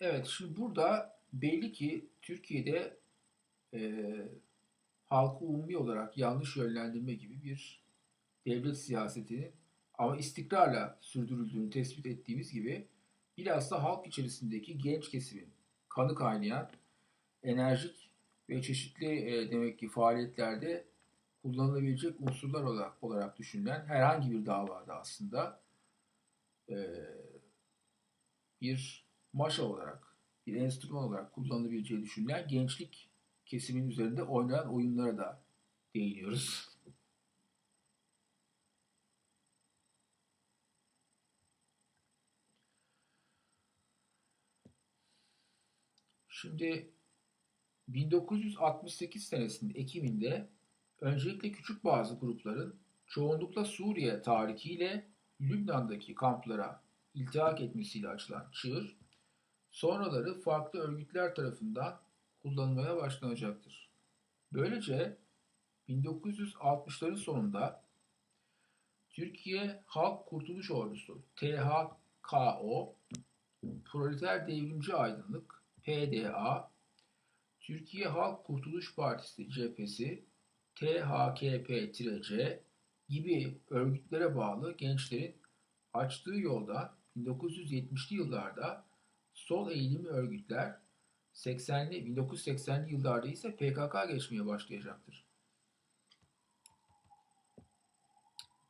Evet, şimdi burada belli ki Türkiye'de e, halkı umumi olarak yanlış yönlendirme gibi bir devlet siyasetinin ama istikrarla sürdürüldüğünü tespit ettiğimiz gibi bilhassa halk içerisindeki genç kesimin kanı kaynayan enerjik ve çeşitli e, demek ki faaliyetlerde kullanılabilecek unsurlar olarak, olarak düşünülen herhangi bir davada aslında e, bir maşa olarak, bir enstrüman olarak kullanılabileceği düşünülen gençlik kesimin üzerinde oynanan oyunlara da değiniyoruz. Şimdi 1968 senesinin Ekim'inde öncelikle küçük bazı grupların çoğunlukla Suriye tarihiyle Lübnan'daki kamplara iltihak etmesiyle açılan çığır, sonraları farklı örgütler tarafından kullanılmaya başlanacaktır. Böylece 1960'ların sonunda Türkiye Halk Kurtuluş Ordusu THKO, Proleter Devrimci Aydınlık PDA, Türkiye Halk Kurtuluş Partisi cephesi THKP-C gibi örgütlere bağlı gençlerin açtığı yolda 1970'li yıllarda sol eğilimli örgütler 80'li 1980'li yıllarda ise PKK geçmeye başlayacaktır.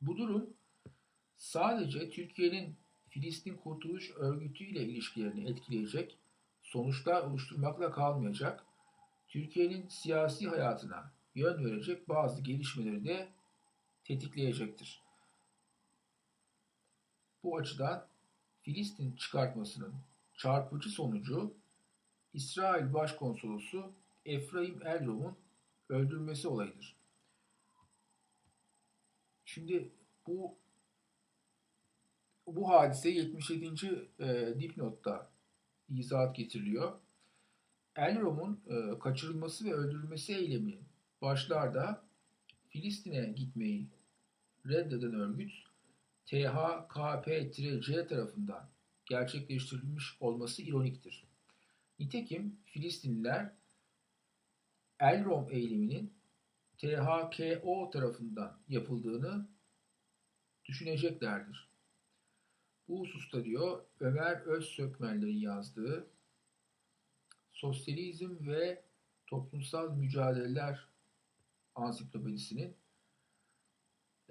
Bu durum sadece Türkiye'nin Filistin Kurtuluş Örgütü ile ilişkilerini etkileyecek sonuçlar oluşturmakla kalmayacak, Türkiye'nin siyasi hayatına yön verecek bazı gelişmeleri de tetikleyecektir. Bu açıdan Filistin çıkartmasının çarpıcı sonucu İsrail Başkonsolosu Efraim Elrom'un öldürülmesi olayıdır. Şimdi bu bu hadise 77. E, dipnotta izahat getiriliyor. Elrom'un e, kaçırılması ve öldürülmesi eylemi başlarda Filistin'e gitmeyi reddeden örgüt THKP-C tarafından gerçekleştirilmiş olması ironiktir. Nitekim Filistinliler Elrom eyleminin THKO tarafından yapıldığını düşüneceklerdir. Bu hususta diyor Ömer Özsökmenler'in yazdığı Sosyalizm ve Toplumsal Mücadeleler Ansiklopedisinin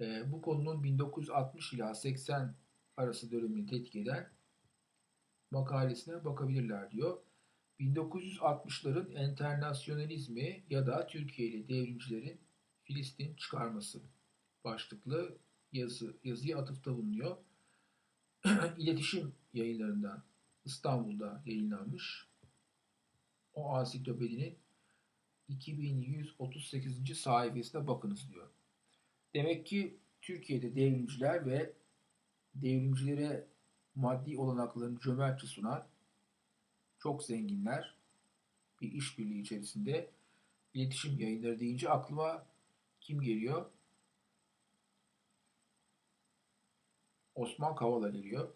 e, bu konunun 1960 ila 80 arası dönemini tetkik eden makalesine bakabilirler diyor. 1960'ların enternasyonalizmi ya da Türkiye'li devrimcilerin Filistin çıkarması başlıklı yazı, yazıya atıfta bulunuyor. İletişim yayınlarından İstanbul'da yayınlanmış. O ansiklopedinin 2138. sayfasına bakınız diyor. Demek ki Türkiye'de devrimciler ve devrimcilere maddi olanaklarını cömertçe sunan çok zenginler bir işbirliği içerisinde iletişim yayınları deyince aklıma kim geliyor? Osman Kavala geliyor.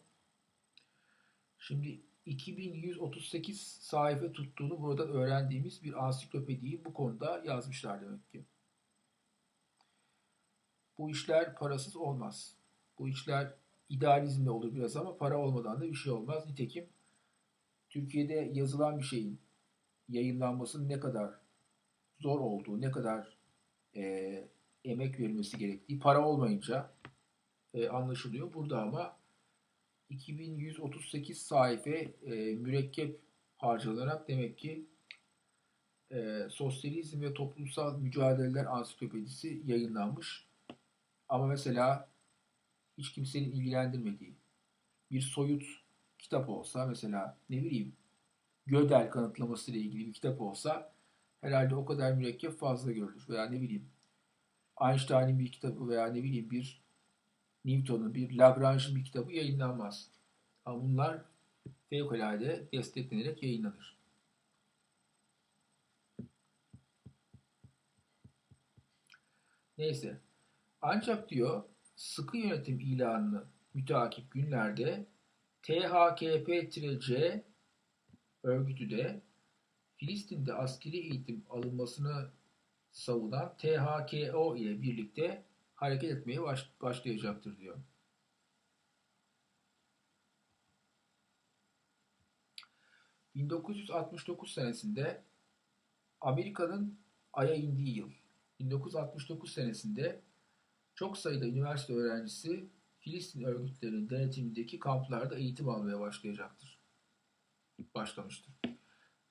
Şimdi 2138 sayfa tuttuğunu buradan öğrendiğimiz bir ansiklopediyi bu konuda yazmışlar demek ki. Bu işler parasız olmaz. Bu işler idealizmle olur biraz ama para olmadan da bir şey olmaz. Nitekim Türkiye'de yazılan bir şeyin yayınlanmasının ne kadar zor olduğu, ne kadar e, emek verilmesi gerektiği para olmayınca e, anlaşılıyor. Burada ama 2138 sayfa e, mürekkep harcanarak demek ki e, Sosyalizm ve Toplumsal Mücadeleler Ansiklopedisi yayınlanmış. Ama mesela hiç kimsenin ilgilendirmediği bir soyut kitap olsa mesela ne bileyim Gödel kanıtlaması ile ilgili bir kitap olsa herhalde o kadar mürekkep fazla görülür. Veya ne bileyim Einstein'in bir kitabı veya ne bileyim bir Newton'un bir Lagrange'ın bir kitabı yayınlanmaz. Ama bunlar fevkalade desteklenerek yayınlanır. Neyse. Ancak diyor sıkı yönetim ilanını müteakip günlerde THKP-C örgütü de Filistin'de askeri eğitim alınmasını savunan THKO ile birlikte hareket etmeye baş, başlayacaktır diyor. ...1969 senesinde Amerika'nın Ay'a indiği yıl. 1969 senesinde çok sayıda üniversite öğrencisi Filistin örgütlerinin denetimindeki kamplarda eğitim almaya başlayacaktır. Başlamıştır.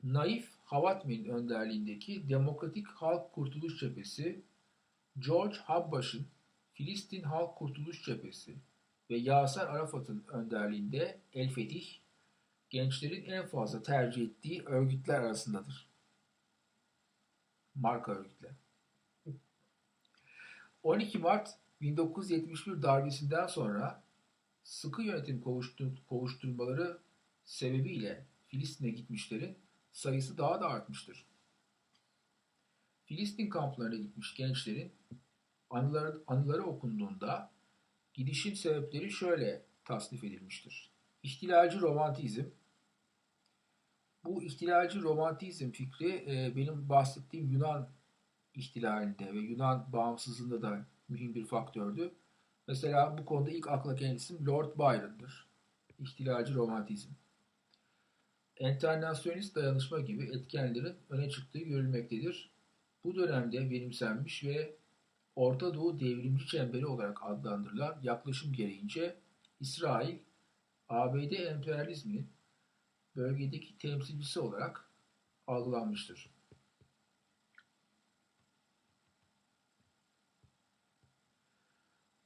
Naif Havatmi'nin önderliğindeki Demokratik Halk Kurtuluş Cephesi, George Habbash'ın Filistin Halk Kurtuluş Cephesi ve Yasser Arafat'ın önderliğinde El Fetih, gençlerin en fazla tercih ettiği örgütler arasındadır. Marka örgütler. 12 Mart 1971 darbesinden sonra sıkı yönetim kovuşturmaları sebebiyle Filistin'e gitmişlerin sayısı daha da artmıştır. Filistin kamplarına gitmiş gençlerin anıları, anıları okunduğunda gidişin sebepleri şöyle tasnif edilmiştir. İhtilalci romantizm. Bu ihtilalci romantizm fikri e, benim bahsettiğim Yunan ihtilalinde ve Yunan bağımsızlığında da mühim bir faktördü. Mesela bu konuda ilk akla gelen isim Lord Byron'dır. İhtilalci romantizm. Enternasyonist dayanışma gibi etkenlerin öne çıktığı görülmektedir. Bu dönemde benimsenmiş ve Orta Doğu devrimci çemberi olarak adlandırılan yaklaşım gereğince İsrail, ABD emperyalizminin bölgedeki temsilcisi olarak algılanmıştır.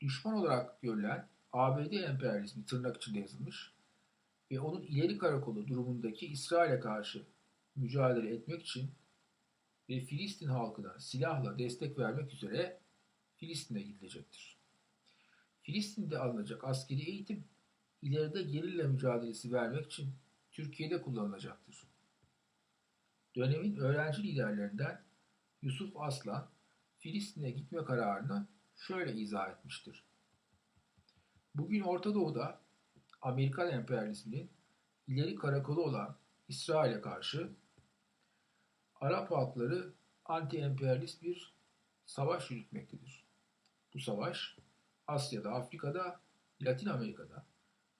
Düşman olarak görülen ABD emperyalizmi tırnak içinde yazılmış ve onun ileri karakolu durumundaki İsrail'e karşı mücadele etmek için ve Filistin halkına silahla destek vermek üzere Filistin'e gidilecektir. Filistin'de alınacak askeri eğitim ileride gerilla mücadelesi vermek için Türkiye'de kullanılacaktır. Dönemin öğrenci liderlerinden Yusuf Aslan Filistin'e gitme kararını şöyle izah etmiştir. Bugün Orta Doğu'da Amerikan emperyalizminin ileri karakolu olan İsrail'e karşı Arap halkları anti-emperyalist bir savaş yürütmektedir. Bu savaş Asya'da, Afrika'da, Latin Amerika'da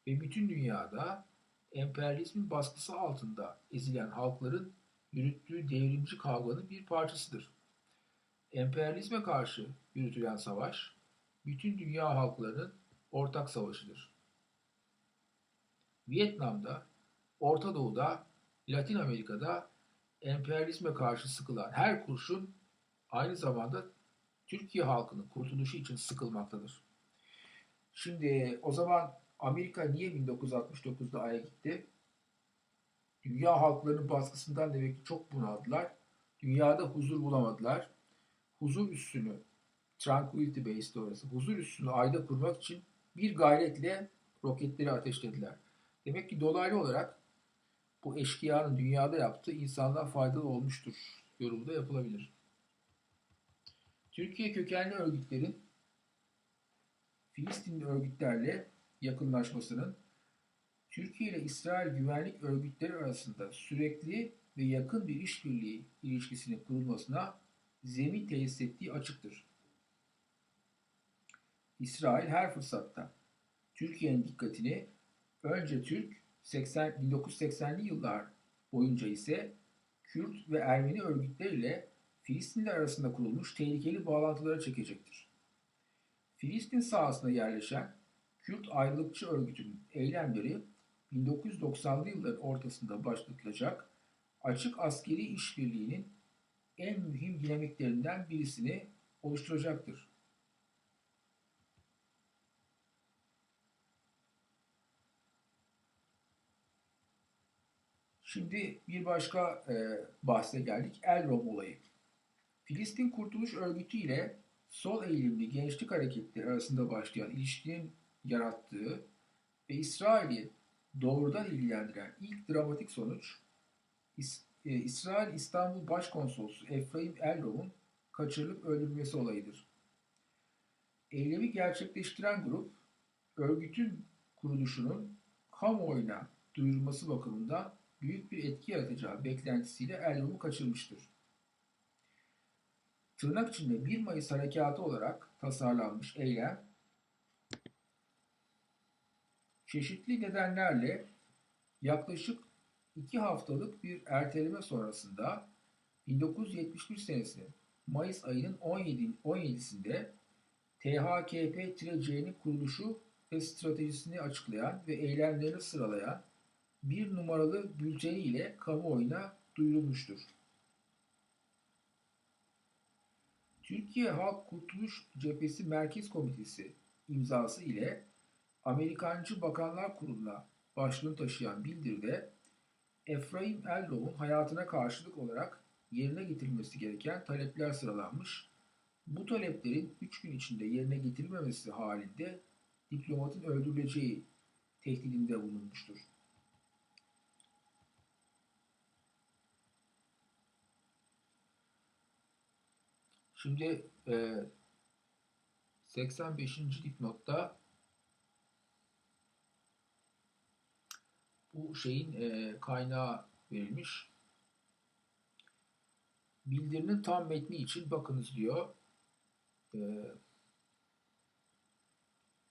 ve bütün dünyada emperyalizmin baskısı altında ezilen halkların yürüttüğü devrimci kavganın bir parçasıdır. Emperyalizme karşı yürütülen savaş, bütün dünya halklarının ortak savaşıdır. Vietnam'da, Orta Doğu'da, Latin Amerika'da emperyalizme karşı sıkılan her kurşun aynı zamanda Türkiye halkının kurtuluşu için sıkılmaktadır. Şimdi o zaman Amerika niye 1969'da Ay'a gitti? Dünya halklarının baskısından demek ki çok bunaldılar. Dünyada huzur bulamadılar. Huzur üssünü, Tranquility Base'de orası, huzur üssünü Ay'da kurmak için bir gayretle roketleri ateşlediler. Demek ki dolaylı olarak bu eşkıyanın dünyada yaptığı insanlığa faydalı olmuştur yorumu da yapılabilir. Türkiye kökenli örgütlerin Filistinli örgütlerle yakınlaşmasının Türkiye ile İsrail güvenlik örgütleri arasında sürekli ve yakın bir işbirliği ilişkisinin kurulmasına zemin tesis ettiği açıktır. İsrail her fırsatta Türkiye'nin dikkatini önce Türk 80, 1980'li yıllar boyunca ise Kürt ve Ermeni örgütleriyle Filistinli arasında kurulmuş tehlikeli bağlantılara çekecektir. Filistin sahasına yerleşen Kürt ayrılıkçı örgütünün eylemleri 1990'lı yılların ortasında başlatılacak açık askeri işbirliğinin en mühim dinamiklerinden birisini oluşturacaktır. Şimdi bir başka e, bahse geldik. Elrom olayı. Filistin Kurtuluş Örgütü ile sol eğilimli gençlik hareketleri arasında başlayan ilişkinin yarattığı ve İsrail'i doğrudan ilgilendiren ilk dramatik sonuç İs e, İsrail İstanbul Başkonsolosu Efraim Elrom'un kaçırılıp öldürülmesi olayıdır. Eylemi gerçekleştiren grup, örgütün kuruluşunun kamuoyuna duyurulması bakımından büyük bir etki yaratacağı beklentisiyle Elrom'u kaçırmıştır. Tırnak içinde 1 Mayıs harekatı olarak tasarlanmış eylem çeşitli nedenlerle yaklaşık 2 haftalık bir erteleme sonrasında 1971 senesinin Mayıs ayının 17, 17'sinde THKP-C'nin kuruluşu ve stratejisini açıklayan ve eylemlerini sıralayan bir numaralı bülteni ile kamuoyuna duyurulmuştur. Türkiye Halk Kurtuluş Cephesi Merkez Komitesi imzası ile Amerikancı Bakanlar Kurulu'na başlığını taşıyan bildiride Efraim Elrom'un hayatına karşılık olarak yerine getirilmesi gereken talepler sıralanmış. Bu taleplerin 3 gün içinde yerine getirilmemesi halinde diplomatın öldürüleceği tehdidinde bulunmuştur. Şimdi e, 85. dipnotta bu şeyin e, kaynağı verilmiş. Bildirinin tam metni için bakınız diyor. E,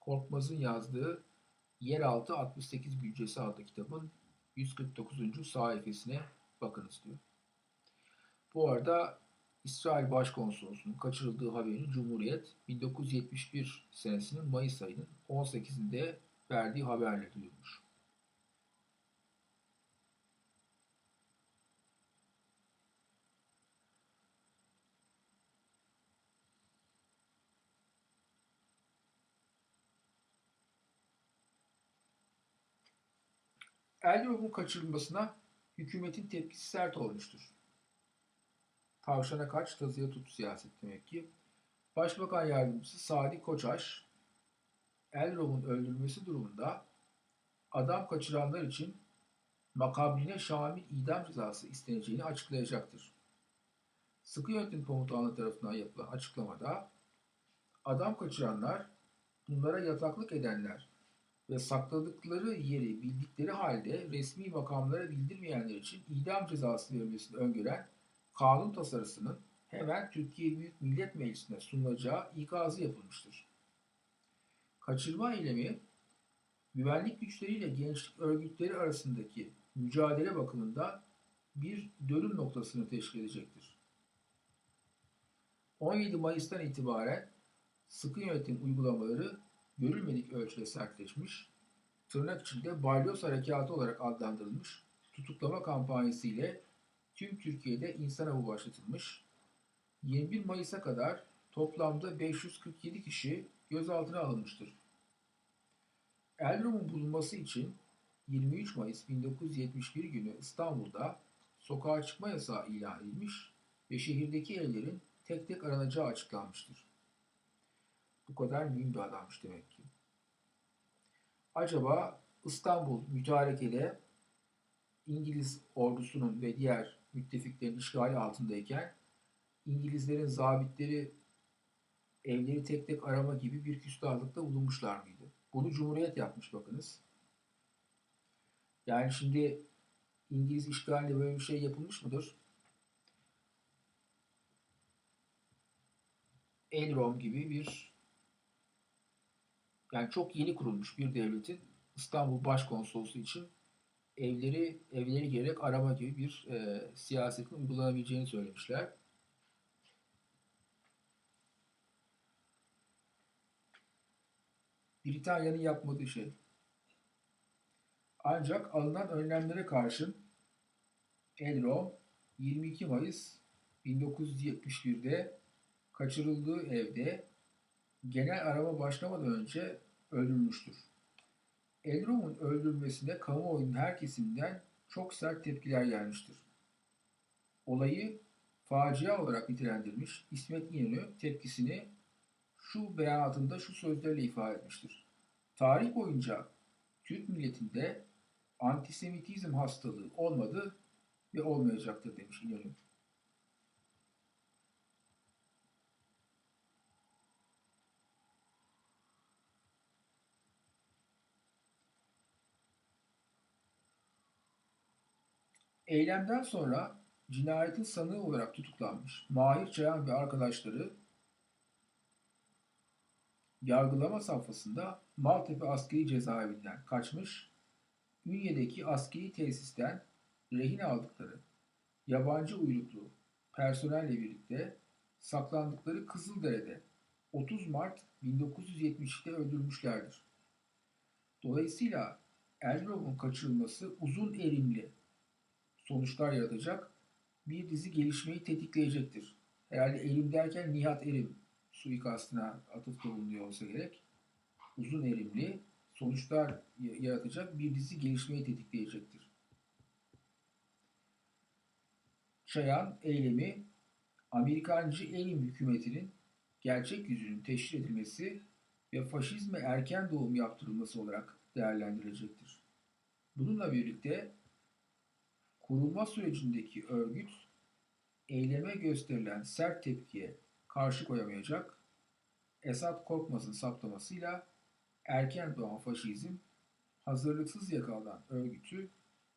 Korkmaz'ın yazdığı Yeraltı 68 Güncesi adlı kitabın 149. sayfasına bakınız diyor. Bu arada İsrail Başkonsolosu'nun kaçırıldığı haberini Cumhuriyet 1971 senesinin Mayıs ayının 18'inde verdiği haberle duyurmuş. Elrom'un kaçırılmasına hükümetin tepkisi sert olmuştur. Tavşana kaç, tazıya tut siyaset demek ki. Başbakan Yardımcısı Sadi Koçaş, Elrom'un öldürülmesi durumunda adam kaçıranlar için makabrine şamil idam cezası isteneceğini açıklayacaktır. Sıkı yönetim komutanlığı tarafından yapılan açıklamada adam kaçıranlar bunlara yataklık edenler ve sakladıkları yeri bildikleri halde resmi makamlara bildirmeyenler için idam cezası verilmesini öngören kanun tasarısının hemen Türkiye Büyük Millet Meclisi'ne sunulacağı ikazı yapılmıştır. Kaçırma eylemi güvenlik güçleriyle gençlik örgütleri arasındaki mücadele bakımından bir dönüm noktasını teşkil edecektir. 17 Mayıs'tan itibaren sıkı yönetim uygulamaları görülmedik ölçüde sertleşmiş, tırnak içinde balyoz harekatı olarak adlandırılmış tutuklama kampanyası ile tüm Türkiye'de insan avı başlatılmış. 21 Mayıs'a kadar toplamda 547 kişi gözaltına alınmıştır. Elrom'un bulunması için 23 Mayıs 1971 günü İstanbul'da sokağa çıkma yasağı ilan edilmiş ve şehirdeki evlerin tek tek aranacağı açıklanmıştır. Bu kadar mühim bir adammış demek ki. Acaba İstanbul mütarekede İngiliz ordusunun ve diğer müttefiklerin işgali altındayken İngilizlerin zabitleri evleri tek tek arama gibi bir küstahlıkta bulunmuşlar mıydı? Bunu Cumhuriyet yapmış bakınız. Yani şimdi İngiliz işgalinde böyle bir şey yapılmış mıdır? Elrom gibi bir yani çok yeni kurulmuş bir devletin İstanbul Başkonsolosu için evleri evleri gerek arama gibi bir e, siyasetin uygulanabileceğini söylemişler. Britanya'nın yapmadığı şey. Ancak alınan önlemlere karşın Elrom 22 Mayıs 1971'de kaçırıldığı evde genel arama başlamadan önce öldürülmüştür. Elrom'un öldürülmesine kamuoyunun her kesiminden çok sert tepkiler gelmiştir. Olayı facia olarak nitelendirmiş İsmet İnönü tepkisini şu beyanatında şu sözlerle ifade etmiştir. Tarih boyunca Türk milletinde antisemitizm hastalığı olmadı ve olmayacaktır demiş İnönü. Eylemden sonra cinayetin sanığı olarak tutuklanmış Mahir Çayan ve arkadaşları yargılama safhasında Maltepe Askeri Cezaevinden kaçmış, Ünye'deki askeri tesisten rehin aldıkları yabancı uyruklu personelle birlikte saklandıkları Kızıldere'de 30 Mart 1972'de öldürmüşlerdir. Dolayısıyla Erbilok'un kaçırılması uzun erimli sonuçlar yaratacak bir dizi gelişmeyi tetikleyecektir. Herhalde Erim derken Nihat Erim suikastına atıfta bulunuyor olsa gerek. Uzun erimli sonuçlar yaratacak bir dizi gelişmeyi tetikleyecektir. Çayan eylemi Amerikancı elim hükümetinin gerçek yüzünün teşhir edilmesi ve faşizme erken doğum yaptırılması olarak değerlendirilecektir. Bununla birlikte kurulma sürecindeki örgüt eyleme gösterilen sert tepkiye karşı koyamayacak, Esat Korkmaz'ın saptamasıyla erken doğan faşizm hazırlıksız yakalanan örgütü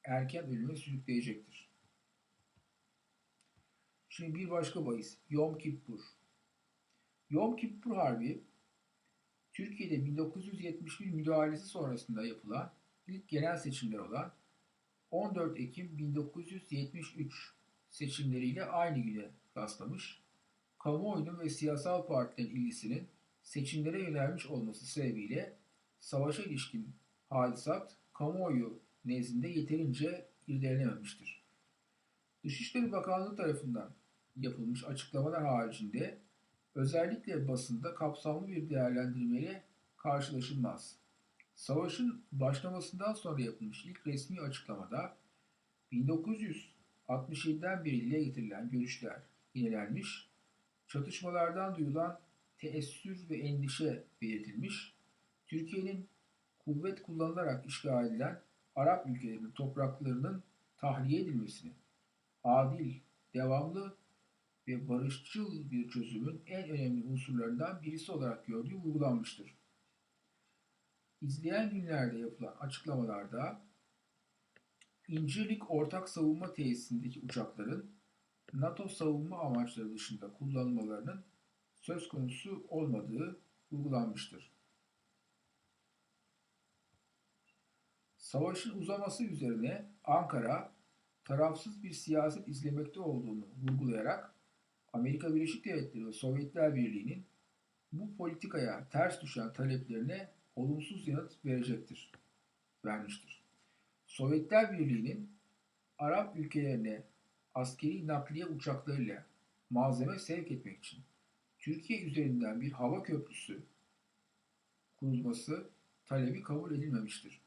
erken ölüme sürükleyecektir. Şimdi bir başka bahis. Yom Kippur. Yom Kippur Harbi Türkiye'de 1971 müdahalesi sonrasında yapılan ilk genel seçimler olan 14 Ekim 1973 seçimleriyle aynı güne rastlamış. Kamuoyunun ve siyasal partilerin ilgisinin seçimlere yönelmiş olması sebebiyle savaşa ilişkin hadisat kamuoyu nezdinde yeterince irdelenememiştir. Dışişleri Bakanlığı tarafından yapılmış açıklamalar haricinde özellikle basında kapsamlı bir değerlendirmeyle karşılaşılmaz. Savaşın başlamasından sonra yapılmış ilk resmi açıklamada 1967'den beri dile getirilen görüşler yinelenmiş, çatışmalardan duyulan teessür ve endişe belirtilmiş, Türkiye'nin kuvvet kullanılarak işgal edilen Arap ülkelerinin topraklarının tahliye edilmesini adil, devamlı ve barışçıl bir çözümün en önemli unsurlarından birisi olarak gördüğü vurgulanmıştır. İzleyen günlerde yapılan açıklamalarda İncirlik Ortak Savunma Tesisindeki uçakların NATO savunma amaçları dışında kullanılmalarının söz konusu olmadığı vurgulanmıştır. Savaşın uzaması üzerine Ankara tarafsız bir siyaset izlemekte olduğunu vurgulayarak Amerika Birleşik Devletleri ve Sovyetler Birliği'nin bu politikaya ters düşen taleplerine olumsuz yanıt verecektir, vermiştir. Sovyetler Birliği'nin Arap ülkelerine askeri nakliye uçaklarıyla malzeme sevk etmek için Türkiye üzerinden bir hava köprüsü kurulması talebi kabul edilmemiştir.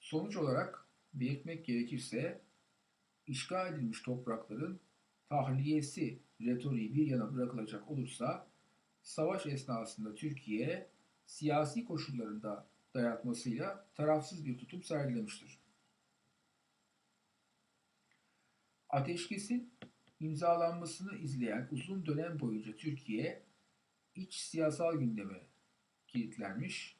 Sonuç olarak belirtmek gerekirse işgal edilmiş toprakların tahliyesi retoriği bir yana bırakılacak olursa savaş esnasında Türkiye siyasi koşullarında dayatmasıyla tarafsız bir tutum sergilemiştir. Ateşkesin imzalanmasını izleyen uzun dönem boyunca Türkiye iç siyasal gündeme kilitlenmiş,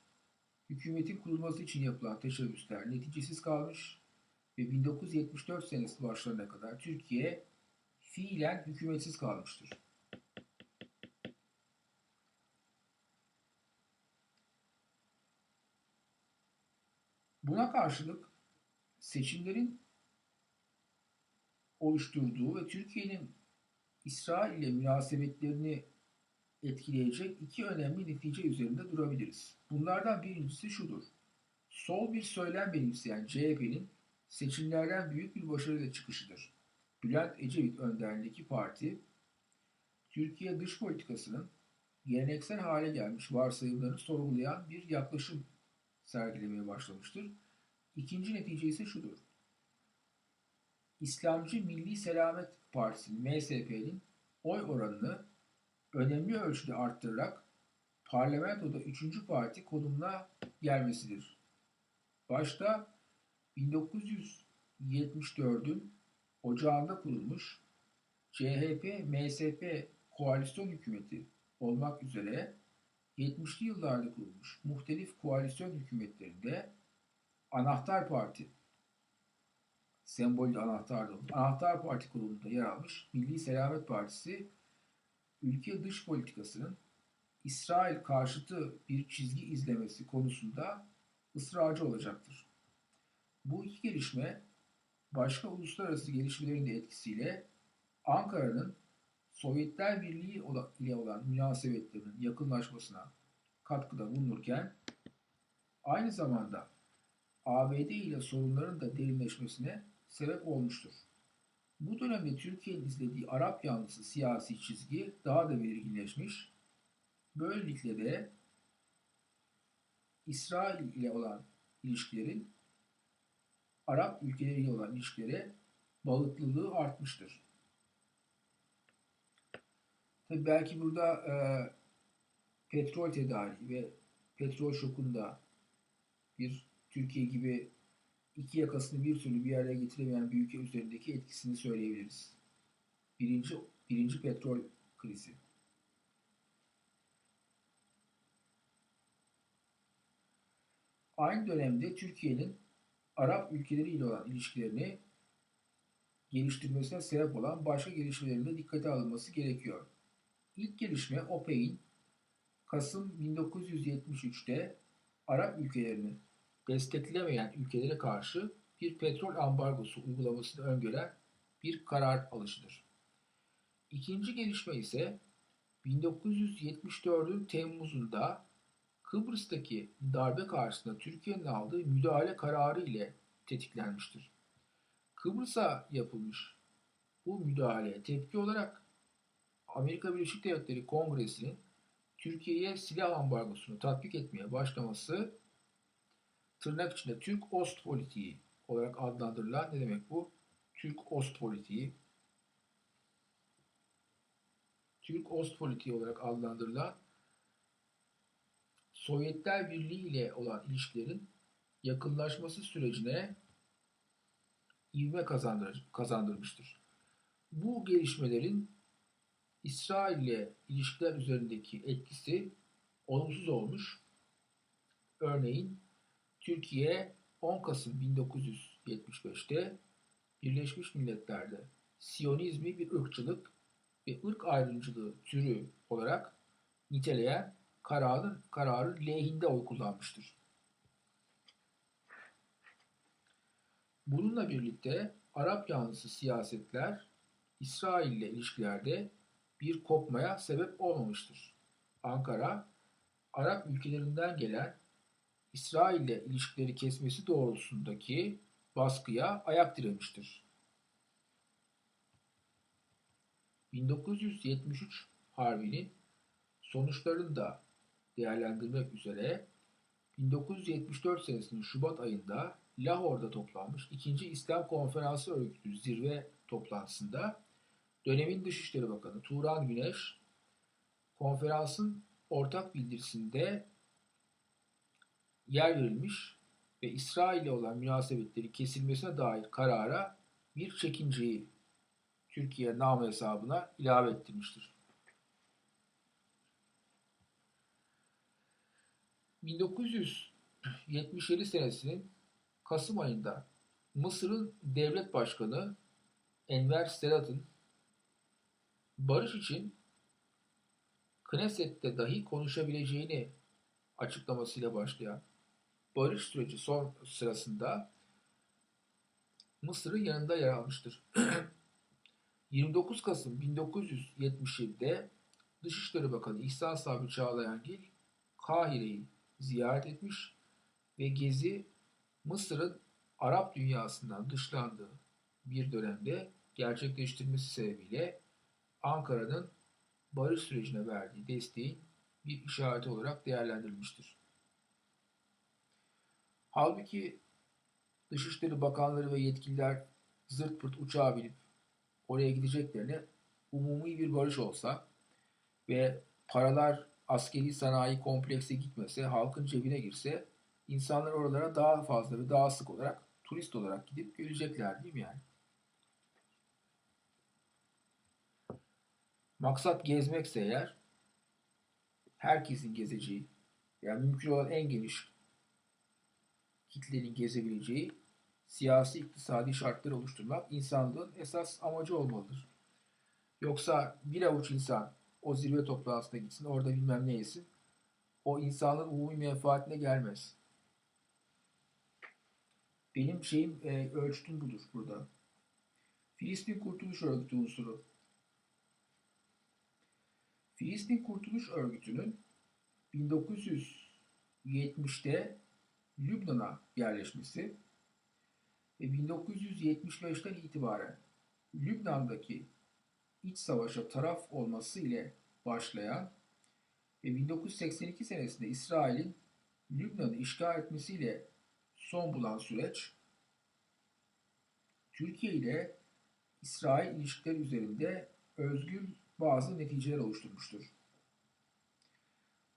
hükümetin kurulması için yapılan teşebbüsler neticesiz kalmış ve 1974 senesi başlarına kadar Türkiye fiilen hükümetsiz kalmıştır. Buna karşılık seçimlerin oluşturduğu ve Türkiye'nin İsrail ile münasebetlerini etkileyecek iki önemli netice üzerinde durabiliriz. Bunlardan birincisi şudur. Sol bir söylem benimseyen CHP'nin seçimlerden büyük bir başarıyla çıkışıdır. Bülent Ecevit önderliğindeki parti, Türkiye dış politikasının geleneksel hale gelmiş varsayımlarını sorgulayan bir yaklaşım sergilemeye başlamıştır. İkinci netice ise şudur. İslamcı Milli Selamet Partisi'nin MSP'nin oy oranını önemli ölçüde arttırarak parlamentoda üçüncü parti konumuna gelmesidir. Başta 1974'ün ocağında kurulmuş CHP-MSP koalisyon hükümeti olmak üzere 70'li yıllarda kurulmuş muhtelif koalisyon hükümetlerinde anahtar parti sembolü anahtar davul. Anahtar Parti kurulunda yer almış Milli Selamet Partisi ülke dış politikasının İsrail karşıtı bir çizgi izlemesi konusunda ısrarcı olacaktır. Bu iki gelişme başka uluslararası gelişmelerin de etkisiyle Ankara'nın Sovyetler Birliği ile olan münasebetlerinin yakınlaşmasına katkıda bulunurken aynı zamanda ABD ile sorunların da derinleşmesine sebep olmuştur. Bu dönemde Türkiye'nin izlediği Arap yanlısı siyasi çizgi daha da belirginleşmiş. Böylelikle de İsrail ile olan ilişkilerin Arap ülkeleriyle olan ilişkilere bağıtlılığı artmıştır. Tabii belki burada e, petrol tedariği ve petrol şokunda bir Türkiye gibi iki yakasını bir türlü bir araya getiremeyen bir ülke üzerindeki etkisini söyleyebiliriz. Birinci, birinci petrol krizi. Aynı dönemde Türkiye'nin Arap ülkeleriyle olan ilişkilerini geliştirmesine sebep olan başka gelişmelerin de dikkate alınması gerekiyor. İlk gelişme OPEC'in Kasım 1973'te Arap ülkelerini desteklemeyen ülkelere karşı bir petrol ambargosu uygulamasını öngören bir karar alışıdır. İkinci gelişme ise 1974'ün Temmuz'unda Kıbrıs'taki darbe karşısında Türkiye'nin aldığı müdahale kararı ile tetiklenmiştir. Kıbrıs'a yapılmış bu müdahaleye tepki olarak Amerika Birleşik Devletleri Kongresi'nin Türkiye'ye silah ambargosunu tatbik etmeye başlaması tırnak içinde Türk Ost politiği olarak adlandırılan ne demek bu? Türk Ost politiği Türk Ost politiği olarak adlandırılan Sovyetler Birliği ile olan ilişkilerin yakınlaşması sürecine ivme kazandır, kazandırmıştır. Bu gelişmelerin İsrail ile ilişkiler üzerindeki etkisi olumsuz olmuş. Örneğin Türkiye 10 Kasım 1975'te Birleşmiş Milletler'de Siyonizmi bir ırkçılık ve ırk ayrımcılığı türü olarak niteleyen kararın kararı lehinde oy kullanmıştır. Bununla birlikte Arap yanlısı siyasetler İsrail ile ilişkilerde bir kopmaya sebep olmamıştır. Ankara, Arap ülkelerinden gelen İsrail ile ilişkileri kesmesi doğrultusundaki baskıya ayak diremiştir. 1973 Harbi'nin sonuçlarını da değerlendirmek üzere 1974 senesinin Şubat ayında Lahor'da toplanmış 2. İslam Konferansı Örgütü zirve toplantısında dönemin Dışişleri Bakanı Turan Güneş konferansın ortak bildirisinde yer verilmiş ve İsrail ile olan münasebetleri kesilmesine dair karara bir çekinceyi Türkiye nam hesabına ilave ettirmiştir. 1977 senesinin Kasım ayında Mısır'ın devlet başkanı Enver Sedat'ın barış için Knesset'te dahi konuşabileceğini açıklamasıyla başlayan barış süreci son sırasında Mısır'ın yanında yer almıştır. 29 Kasım 1977'de Dışişleri Bakanı İhsan Sabri Çağlayangil Kahire'yi ziyaret etmiş ve gezi Mısır'ın Arap dünyasından dışlandığı bir dönemde gerçekleştirmesi sebebiyle Ankara'nın barış sürecine verdiği desteğin bir işareti olarak değerlendirilmiştir. Halbuki Dışişleri Bakanları ve yetkililer zırt pırt uçağa binip oraya gideceklerine umumi bir barış olsa ve paralar askeri sanayi komplekse gitmese, halkın cebine girse insanlar oralara daha fazla ve daha sık olarak turist olarak gidip görecekler değil mi yani? Maksat gezmekse eğer herkesin gezeceği yani mümkün olan en geniş kitlenin gezebileceği siyasi iktisadi şartları oluşturmak insanlığın esas amacı olmalıdır. Yoksa bir avuç insan o zirve toplantısına gitsin, orada bilmem ne yesin. O insanlığın umumi menfaatine gelmez. Benim şeyim, e, ölçtüm budur burada. Filistin Kurtuluş Örgütü unsuru. Filistin Kurtuluş Örgütü'nün 1970'te Lübnan'a yerleşmesi ve 1975'ten itibaren Lübnan'daki iç savaşa taraf olması ile başlayan ve 1982 senesinde İsrail'in Lübnan'ı işgal etmesiyle son bulan süreç Türkiye ile İsrail ilişkileri üzerinde özgür bazı neticeler oluşturmuştur.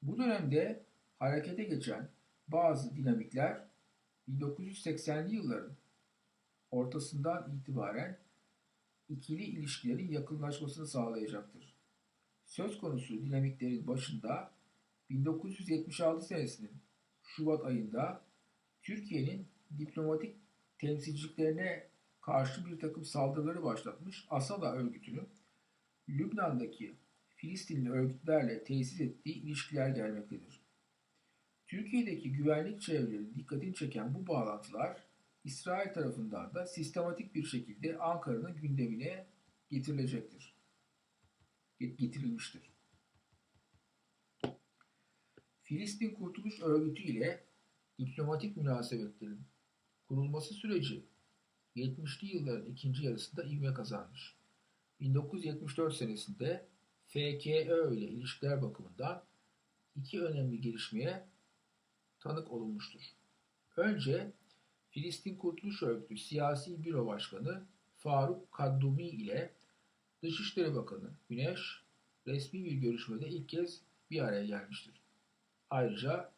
Bu dönemde harekete geçen bazı dinamikler 1980'li yılların ortasından itibaren ikili ilişkilerin yakınlaşmasını sağlayacaktır. Söz konusu dinamiklerin başında 1976 senesinin Şubat ayında Türkiye'nin diplomatik temsilciliklerine karşı bir takım saldırıları başlatmış Asada örgütünün Lübnan'daki Filistinli örgütlerle tesis ettiği ilişkiler gelmektedir. Türkiye'deki güvenlik çevrelerinin dikkatini çeken bu bağlantılar İsrail tarafından da sistematik bir şekilde Ankara'nın gündemine getirilecektir. Getirilmiştir. Filistin Kurtuluş Örgütü ile diplomatik münasebetlerin kurulması süreci 70'li yılların ikinci yarısında ivme kazanmış. 1974 senesinde FKÖ ile ilişkiler bakımından iki önemli gelişmeye tanık olunmuştur. Önce Filistin Kurtuluş Örgütü Siyasi Büro Başkanı Faruk Kaddumi ile Dışişleri Bakanı Güneş resmi bir görüşmede ilk kez bir araya gelmiştir. Ayrıca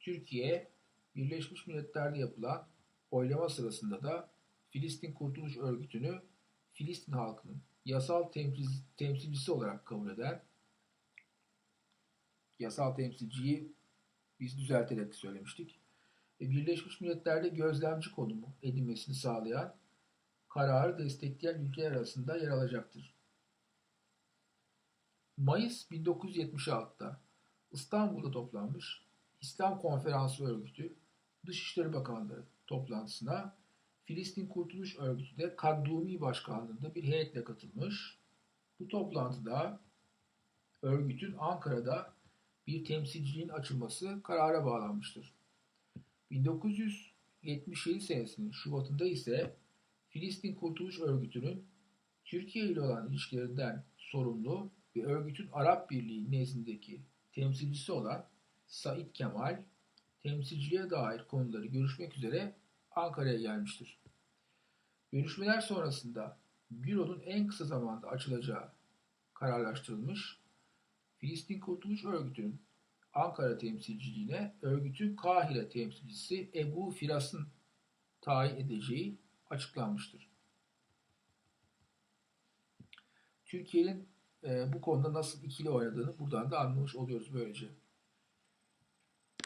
Türkiye Birleşmiş Milletler'de yapılan oylama sırasında da Filistin Kurtuluş Örgütü'nü Filistin halkının yasal temsilcisi olarak kabul eden yasal temsilciyi biz düzelterek söylemiştik. Ve Birleşmiş Milletler'de gözlemci konumu edinmesini sağlayan kararı destekleyen ülkeler arasında yer alacaktır. Mayıs 1976'da İstanbul'da toplanmış İslam Konferansı Örgütü Dışişleri Bakanlığı toplantısına Filistin Kurtuluş Örgütü de Kaddumi Başkanlığı'nda bir heyetle katılmış. Bu toplantıda örgütün Ankara'da bir temsilciliğin açılması karara bağlanmıştır. 1977 senesinin Şubat'ında ise Filistin Kurtuluş Örgütü'nün Türkiye ile olan ilişkilerinden sorumlu ve örgütün Arap Birliği nezdindeki temsilcisi olan Said Kemal, temsilciliğe dair konuları görüşmek üzere Ankara'ya gelmiştir. Görüşmeler sonrasında büronun en kısa zamanda açılacağı kararlaştırılmış, Filistin Kurtuluş Örgütü'nün Ankara temsilciliğine örgütün Kahire temsilcisi Ebu Firas'ın tayin edeceği açıklanmıştır. Türkiye'nin e, bu konuda nasıl ikili oynadığını buradan da anlamış oluyoruz böylece.